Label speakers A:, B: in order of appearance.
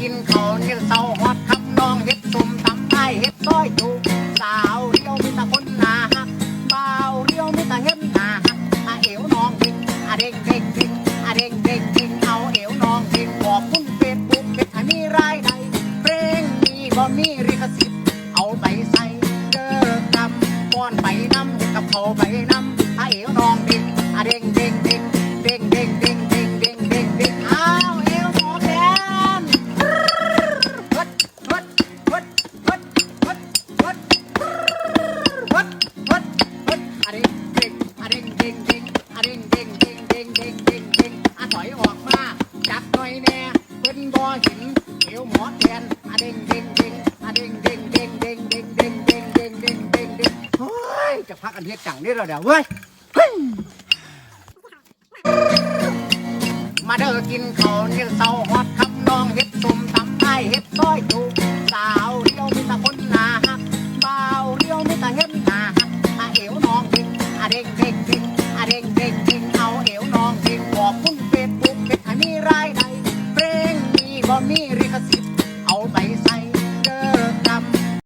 A: กินข้าวเนี่ยเศร้าฮอดคำน้องเฮ็ดตุ่มตำไทยเฮ็ดซอยจุสาวเดียวมีแต่คนหนาฮักบ่าวเดียวมีแต่เฮ็ดหนาฮักอาเอวน้องเด้งอาเด้งเด้งเด้งอาเด้งเด้งเด้งเอาเอวน้องเด้งบอกคุณเฟซบุ๊กเป็ดให้มีรายใดเพลงมีบ่มี บ่เห็นเอวหมอแทนอะเด้งเด้งเด้งอะเด้งเด้งเด้งเด้งเด้งเด้งเด้งเด้งเด้งเด้งเด้งเฮ้ยจะพักอันเฮ็ดจังนี่เราเดี๋ยวเว้ยเฮ้ยมาเด้อกินข้าวเนี่ยเศร้าฮอด บอมมี่ริคสิ